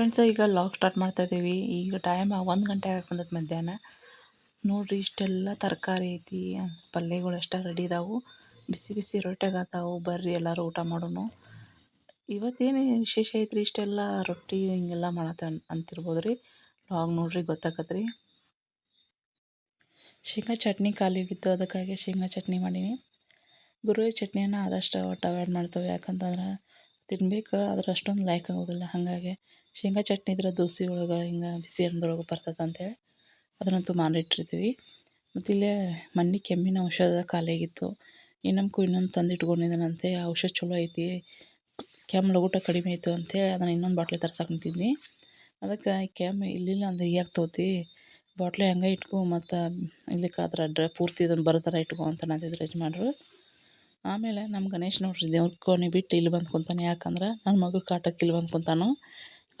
Friends ಈಗ log start ಮಾಡ್ತಾ ಇದ್ದೀವಿ ಈಗ ಟೈಮ್ ಒಂದು ಗಂಟೆ ಆಗಕ್ಕೆ ಬಂದದ್ದು ಮಧ್ಯಾಹ್ನ. ನೋಡ್ರಿ, ಇಷ್ಟೆಲ್ಲ ತರಕಾರಿ ಐತಿ, ಪಲ್ಯಗಳು ಅಷ್ಟ ರೆಡಿ ಇದಾವು. ಬಿಸಿ ಬಿಸಿ ರೊಟ್ಟಾಗತ್ತಾವು ಬರ್ರಿ, ಎಲ್ಲರೂ ಊಟ ಮಾಡೋಣ ಇವತ್ತೇನು ವಿಶೇಷ ಐತ್ರಿ? ಇಷ್ಟೆಲ್ಲ ರೊಟ್ಟಿ ಹಿಂಗೆಲ್ಲ ಮಾಡತ್ತ ಅಂತಿರ್ಬೋದು ರೀ ಲಾಗ್ ನೋಡ್ರಿ ಗೊತ್ತಾಗತ್ತೆ ರೀ ಶೇಂಗಾ ಚಟ್ನಿ ಖಾಲಿ ಆಗಿತ್ತು. ಅದಕ್ಕಾಗಿ ಶೇಂಗಾ ಚಟ್ನಿ ಮಾಡೀನಿ. ಗುರುವೆ ಚಟ್ನಿಯನ್ನು ಆದಷ್ಟು ಒಟ್ಟು ಅವಾಯ್ಡ್ ಮಾಡ್ತೇವೆ. ಯಾಕಂತಂದ್ರೆ ತಿನ್ಬೇಕು, ಆದ್ರೆ ಅಷ್ಟೊಂದು ಲೈಕ್ ಆಗೋದಿಲ್ಲ. ಹಾಗಾಗಿ ಶೇಂಗಾ ಚಟ್ನಿ ಇದ್ರೆ ದೋಸೆ ಒಳಗೆ, ಹಿಂಗೆ ಬಿಸಿ ಅನ್ನದೊಳಗೆ ಬರ್ತದೆ ಅಂತೇಳಿ ಅದನ್ನಂತೂ ಮಾಡಿಟ್ಟಿರ್ತೀವಿ ಮತ್ತು ಇಲ್ಲೇ ಮೊನ್ನೆ ಕೆಮ್ಮಿನ ಔಷಧ ಖಾಲಿಯಾಗಿತ್ತು. ಆಗಿತ್ತು ಇನ್ನೊಂದು ಇನ್ನೊಂದು ತಂದು ಇಟ್ಕೊಂಡಿದ್ದಾನಂತೆ ಔಷಧ ಚಲೋ ಐತಿ, ಕೆಮ್ಮು ಲಗೂಟ ಕಡಿಮೆ ಆಯಿತು ಅಂತೇಳಿ ಅದನ್ನು ಇನ್ನೊಂದು ಬಾಟ್ಲಿ ತರ್ಸಕ್ಕೆ ಅದಕ್ಕೆ ಕೆಮ್ಮು ಇಲ್ಲಿಲ್ಲ ಅಂದ್ರೆ ಈಗ ತಗೋತಿ ಬಾಟ್ಲಿ ಹಂಗೆ ಇಟ್ಕೊ, ಮತ್ತು ಇಲ್ಲಿಕ್ಕಾದ್ರೆ ಡ್ರ ಪೂರ್ತಿ ಇದನ್ನು ಬರೋ ಥರ ಇಟ್ಕೊ ಅಂತ ಅನ್ನತಿದ್ರು ಯಜಮಾನ್ರು. ಆಮೇಲೆ ನಮ್ಮ ಗಣೇಶ್ ನೋಡ್ರಿ ದೇವ್ರ ಕೋಣೆ ಬಿಟ್ಟು ಇಲ್ಲಿ ಬಂದು ಕುಂತಾನೆ. ಯಾಕಂದ್ರೆ ನನ್ನ ಮಗಳು ಕಾಟಕ್ಕೆ ಇಲ್ಲಿ ಬಂದು ಕುಂತಾನು.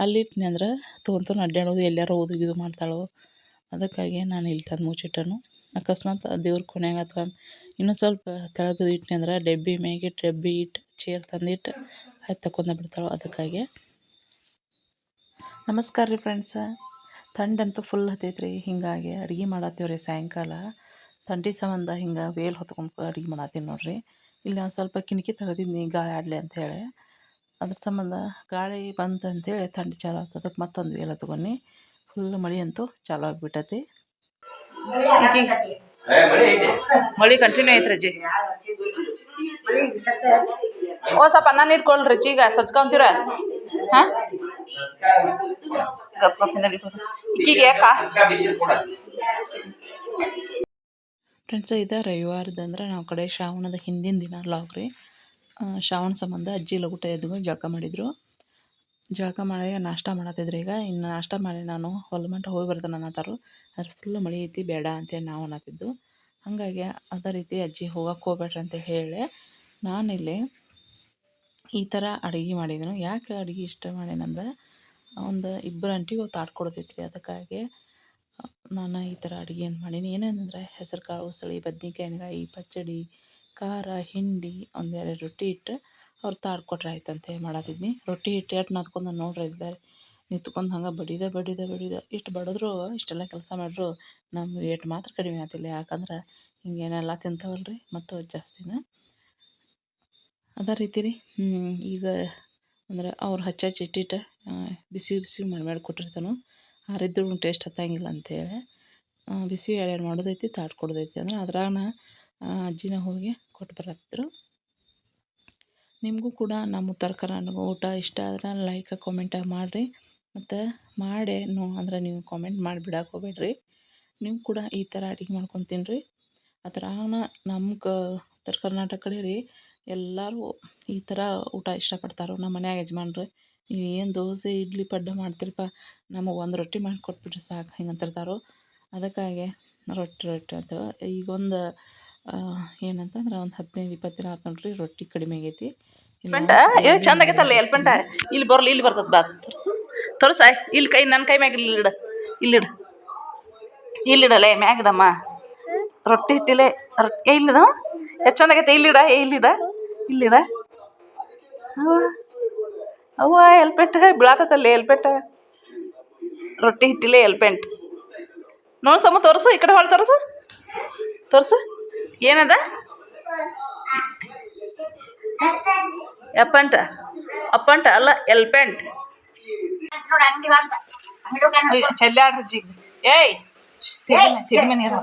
ಅಲ್ಲಿ ಇಟ್ನಿ ಅಂದ್ರೆ ತೊಗೊಂತಾನು ಅಡ್ಡಾಡೋದು ಎಲ್ಲಾರು ಇದು ಮಾಡ್ತಾಳು. ಅದಕ್ಕಾಗಿ ನಾನು ಇಲ್ಲಿ ತಂದು ಮುಚ್ಚಿಟ್ಟನು. ಅಕಸ್ಮಾತ್ ದೇವ್ರ ಕೋಣೆಯಾಗ ಅಥವಾ ಇನ್ನೂ ಸ್ವಲ್ಪ ತೆಳಗೆ ಇಟ್ನಿ ಅಂದ್ರೆ ಡಬ್ಬಿ ಮ್ಯಾಗಿಟ್ಟು ಡಬ್ಬಿ ಇಟ್ಟು ಚೇರ್ ತಂದಿಟ್ಟು ಆಯ್ತು ತಕೊಂಡ ಬಿಡ್ತಾಳು ಅದಕ್ಕಾಗಿ. ನಮಸ್ಕಾರ ರೀ ಫ್ರೆಂಡ್ಸ. ಥಂಡಂತೂ ಫುಲ್ ಹತ್ತೈತ್ರಿ ಹಿಂಗಾಗಿ ಅಡುಗೆ ಮಾಡತ್ತೀವಿ ರೀ ಸಾಯಂಕಾಲ. ಥಂಡಿ ಸಂಬಂಧ ಹಿಂಗೆ ವೇಲ್ ಹೊತ್ಕೊಂಡು ಅಡುಗೆ ಮಾಡತ್ತೀನಿ ನೋಡಿರಿ. ಇಲ್ಲಿ ಒಂದು ಸ್ವಲ್ಪ ಕಿಟಕಿ ತೆಗ್ದಿದ್ನಿ ಗಾಳಿ ಆಡಲಿ ಅಂಥೇಳಿ ಅದ್ರ ಸಂಬಂಧ ಗಾಳಿ ಬಂತು ಅಂಥೇಳಿ ಥಂಡಿ ಚಾಲು ಆಗ್ತದೆ. ಅದಕ್ಕೆ ಮತ್ತೊಂದು ವೇಲ ತಗೊಂಡು ಫುಲ್ ಮಳೆ ಅಂತೂ ಚಾಲು ಆಗಿಬಿಟ್ಟತಿ. ಮಳೆ ಕಂಟಿನ್ಯೂ ಐತೆ ರಜಿ. ಓ ಸ್ವಲ್ಪ ಅನ್ನ ನೀಡ್ಕೊಳ್ರಿ ಈಗ. ಸಚ್ಕೊಂತೀರ ಹಾಂ? ಗಪ್ ಗಪ್ಪಿಂದ ಈಕಿಗೆ ಕಾ ಫ್ರೆಂಡ್ಸ್ ಇದು ರವಿವಾರದಂದ್ರೆ ನಾವು ಕಡೆ ಶ್ರಾವಣದ ಹಿಂದಿನ ದಿನ ಲಾಗ್ ರೀ. ಶ್ರಾವಣ ಸಂಬಂಧ ಅಜ್ಜಿ ಲಗುಟ ಎದ್ದು ಜಳಕ ಮಾಡಿದರು. ಜಳಕ ಮಾಡಿ ನಾಷ್ಟ ಮಾಡತ್ತಿದ್ರು ಈಗ. ಇನ್ನು ನಾಷ್ಟ ಮಾಡಿ ನಾನು ಹೊಲ ಮಟ್ಟ ಹೋಗಿ ಬರ್ತಾನೆ ಅನ್ನತ್ತಾರು. ಅದ್ರ ಫುಲ್ ಮಳೆ ಐತಿ, ಬೇಡ ಅಂತೇಳಿ ನಾವು ಅನ್ನತ್ತಿದ್ದು. ಹಾಗಾಗಿ ಅದೇ ರೀತಿ ಅಜ್ಜಿ ಹೋಗಕ್ಕೆ ಹೋಗ್ಬೇಡ್ರಿ ಅಂತ ಹೇಳಿ ನಾನಿಲ್ಲಿ ಈ ಥರ ಅಡುಗೆ ಮಾಡಿದನು. ಯಾಕೆ ಅಡುಗೆ ಇಷ್ಟ ಮಾಡೇನಂದ್ರೆ ಒಂದು ಇಬ್ಬರು ಅಂಟಿಗೆ ತಾಟ್ ಕೊಡೋದಿತ್ತು ಅದಕ್ಕಾಗಿ. ನಾನು ಈ ಥರ ಅಡುಗೆಯನ್ನು ಮಾಡೀನಿ. ಏನೇನಂದರೆ ಹೆಸರುಕಾಳು ಉಸಳಿ ಬದ್ನಿಕಾಯಿ ಎಣ್ಗಾಯಿ ಪಚ್ಚಡಿ ಖಾರ, ಹಿಂಡಿ ಒಂದೆರಡು ರೊಟ್ಟಿ ಇಟ್ಟು ಅವ್ರು ತಾಡ್ ಕೊಟ್ರೆ ಆಯ್ತು ಅಂತೇಳಿ ಮಾಡತ್ತಿದ್ನಿ ರೊಟ್ಟಿ ಇಟ್ಟು ಎಷ್ಟು ನಾದ್ಕೊಂಡು ನೋಡ್ರಿ ಇದ್ದಾರೆ ನಿಂತ್ಕೊಂಡು ಹಂಗೆ ಬಡಿದ ಬಡಿದ ಬಡಿದ. ಇಷ್ಟು ಬಡಿದ್ರು, ಇಷ್ಟೆಲ್ಲ ಕೆಲಸ ಮಾಡಿದ್ರು ನಮ್ಮ ವೇಟ್ ಮಾತ್ರ ಕಡಿಮೆ ಆಗ್ತಿಲ್ಲ ಯಾಕಂದ್ರೆ ಹಿಂಗೇನೆಲ್ಲ ತಿಂತಾವಲ್ಲ ರೀ ಮತ್ತು ಜಾಸ್ತಿನ. ಅದೇ ರೀತಿ ರೀ ಈಗ ಅಂದ್ರೆ ಅವ್ರು ಹಚ್ಚ ಹಚ್ಚಿ ಇಟ್ಟಿಟ್ಟು ಬಿಸಿ ಬಿಸಿ ಮಾಡಿ ಮಾಡಿ ಕೊಟ್ಟಿರ್ತಾನು. ಆರಿದ್ರು ಟೇಸ್ಟ್ ಹತ್ತಂಗಿಲ್ಲ ಅಂತೇಳಿ. ಬಿಸಿ ಎಳ್ಯಾರು ಮಾಡೋದೈತಿ, ತಾಟ್ ಕೊಡೋದೈತಿ. ಅಂದ್ರೆ ಅದ್ರಾಗ ಅಜ್ಜಿನ ಹೋಗಿ ಕೊಟ್ಟು ಬರತ್ತರು ನಿಮಗೂ ಕೂಡ ನಮ್ಮ ಉತ್ತರ ಕರ್ನಾಟಕ ಊಟ ಇಷ್ಟ ಆದ್ರೆ ಲೈಕ್ ಕಾಮೆಂಟ್ ಮಾಡಿರಿ. ಮತ್ತು ಮಾಡಿ ನೋ ಅಂದ್ರೆ ನೀವು ಕಾಮೆಂಟ್ ಮಾಡಿ ಬಿಡಕ್ಕೆ ಹೋಗ್ಬೇಡ್ರಿ. ನೀವು ಕೂಡ ಈ ಥರ ಅಡುಗೆ ಮಾಡ್ಕೊಂಡು ತಿನ್ನಿರಿ ಅದ್ರಾಗ ನಮ್ಗೆ ಉತ್ತರ ಕರ್ನಾಟಕ ಕಡೆ ರೀ ಎಲ್ಲರೂ ಈ ಥರ ಊಟ ಇಷ್ಟಪಡ್ತಾರೆ ನಮ್ಮ ಮನ್ಯಾಗ ಯಜಮಾನ್ರು ನೀವು ಏನು ದೋಸೆ ಇಡ್ಲಿ ಪಡ್ಡು ಮಾಡ್ತೀರಪ್ಪ ನಮಗೆ ಒಂದು ರೊಟ್ಟಿ ಮಾಡಿ ಕೊಟ್ಬಿಟ್ರೆ ಸಾಕು ಹಿಂಗೆ ಅಂತಿರ್ತಾರೆ. ಅದಕ್ಕಾಗಿ ರೊಟ್ಟಿ ರೊಟ್ಟಿ ಅಂತ ಈಗ ಒಂದು ಏನಂತಂದ್ರೆ ಒಂದು ಹದಿನೈದು ಇಪ್ಪತ್ತು ದಿನ ಆಯ್ತು ನೋಡ್ರಿ ರೊಟ್ಟಿ ಕಡಿಮೆ ಆಗೈತಿ. ಏ ಚಂದ ಆಗೈತಲ್ಲ ಎಲ್ ಪಂಟ ಇಲ್ಲಿ. ಬರ್ಲಿ ಇಲ್ಲಿ ಬರ್ತದ ಬಾ ತೋರ್ಸು. ತೋರ್ಸ ಇಲ್ಲಿ ಕೈ ನನ್ನ ಕೈ ಮ್ಯಾಗ ಇಲ್ಲಿ ಇಡ ಇಲ್ಲಿಡ ಇಲ್ಲಿಡಲೇ ಮ್ಯಾಗಿಡಮ್ಮ ರೊಟ್ಟಿ ಹಿಟ್ಟಿಲೆ ರೊಟ್ಟಿ ಇಲ್ಲಿದ? ಎಷ್ಟು ಚಂದ ಆಗೈತೆ ಇಲ್ಲಿಡ ಇಲ್ಲಿಡ ಇಲ್ಲಿಡ. ಅವ್ವ ಎಲ್ಪೆಂಟ್ ಬೀಳಾತಲ್ಲಿ ಎಲ್ಪೆಂಟ್. ರೊಟ್ಟಿ ಹಿಟ್ಟಿಲೆ ಎಲ್ಪೆಂಟ್. ನೋಡಿ ಸಮ ತೋರಿಸು, ಈ ಕಡೆ ಹೊಳೆ ತೋರಿಸು. ತೋರಿಸು. ಏನದ? ಎಪ್ಪಂಟ. ಅಪ್ಪಂಟ ಅಲ್ಲ, ಎಲ್ಪೆಂಟ್. ಚೆಲ್ಲಾಡ್ರಿ ಜಿ ಏಯ್ ನೀರು